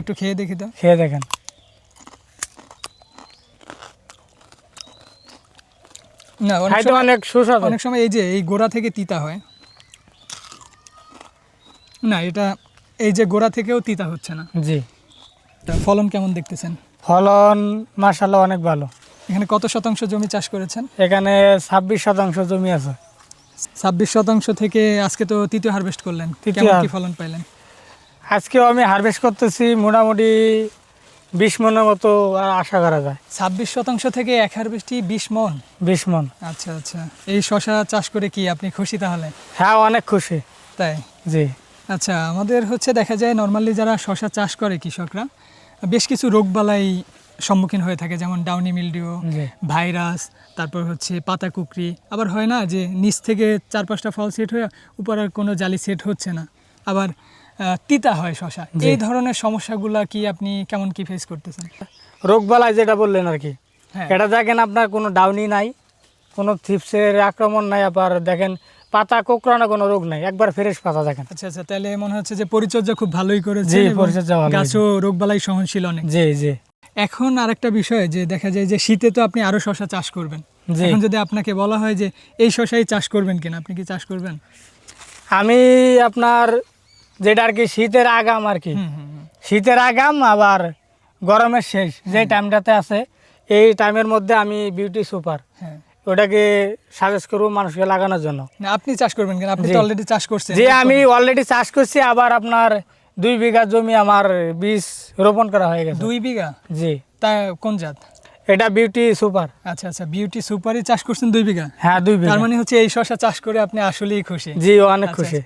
একটু খেয়ে দেখি তো। খেয়ে দেখেন। না অনেক খাইতে অনেক সুস্বাদু। অনেক সময় এই যে এই গোড়া থেকে তিতা হয়। না এটা এই যে গোড়া থেকেও তিতা হচ্ছে না। জি। ফলন কেমন দেখতেছেন? ফলন মার্শাল্লাহ অনেক ভালো। এখানে কত শতাংশ জমি চাষ করেছেন? এখানে ছাব্বিশ শতাংশ জমি আছে। ছাব্বিশ শতাংশ থেকে আজকে তো তৃতীয় হারভেস্ট করলেন। কেমন কি ফলন পাইলেন? আজকেও আমি হারভেস্ট করতেছি মোটামুটি বিশ মনের মতো আর আশা করা যায়। ছাব্বিশ শতাংশ থেকে এক হারভেস্টই বিশ মন? বিশ মন। আচ্ছা আচ্ছা। এই শশা চাষ করে কি আপনি খুশি তাহলে? হ্যাঁ অনেক খুশি। তাই? জি। আচ্ছা আমাদের হচ্ছে দেখা যায় নর্মালি যারা শশা চাষ করে কৃষকরা বেশ কিছু রোগবালাই সম্মুখীন হয়ে থাকে যেমন ডাউনি মিলডিও ভাইরাস তারপর হচ্ছে পাতা কুকরি। আবার হয় না যে নিচ থেকে চার পাঁচটা ফল সেট হয়ে উপর আর কোনো জালি সেট হচ্ছে না। আবার তিতা হয় শশা। এই ধরনের সমস্যাগুলা কি আপনি কেমন কি ফেস করতেছেন? রোগবালাই যেটা বললেন আর কি হ্যাঁ। এটা দেখেন আপনার কোনো ডাউনি নাই কোনো থিপসের আক্রমণ নাই আবার দেখেন পাতা কোকড়ানো কোনো রোগ নাই একবার ফ্রেশ পাতা দেখেন। আচ্ছা আচ্ছা তাহলে মনে হচ্ছে যে পরিচর্যা খুব ভালোই করেছে পরিচর্যা গাছও রোগবালাই সহনশীল অনেক। জি জি। এখন আরেকটা বিষয় যে দেখা যায় যে শীতে তো আপনি আরও শশা চাষ করবেন। এখন যদি আপনাকে বলা হয় যে এই শশাই চাষ করবেন কিনা আপনি কি চাষ করবেন? আমি আপনার যেটা আর কি শীতের আগাম আর কি। শীতের আগাম আবার গরমের শেষ। যে টাইমটাতে আছে এই টাইমের মধ্যে আমি বিউটি সুপার হ্যাঁ। ওটাকে সাজেস্ট করব মানুষকে লাগানোর জন্য। আপনি চাষ করবেন কিনা? আপনি অলরেডি চাষ করছেন। যে আমি অলরেডি চাষ করছি আবার আপনার দুই বিঘা জমি আমার বীজ রোপণ করা হয়ে গেছে। দুই বিঘা? জি। তা কোন জাত? এটা বিউটি সুপার আচ্ছা আচ্ছা বিউটি সুপারই চাষ করছেন দুই বিঘা? হ্যাঁ দুই বিঘা। তার মানে হচ্ছে এই শশা চাষ করে আপনি আসলেই খুশি। জি অনেক আচ্ছা, খুশি। আচ্ছা।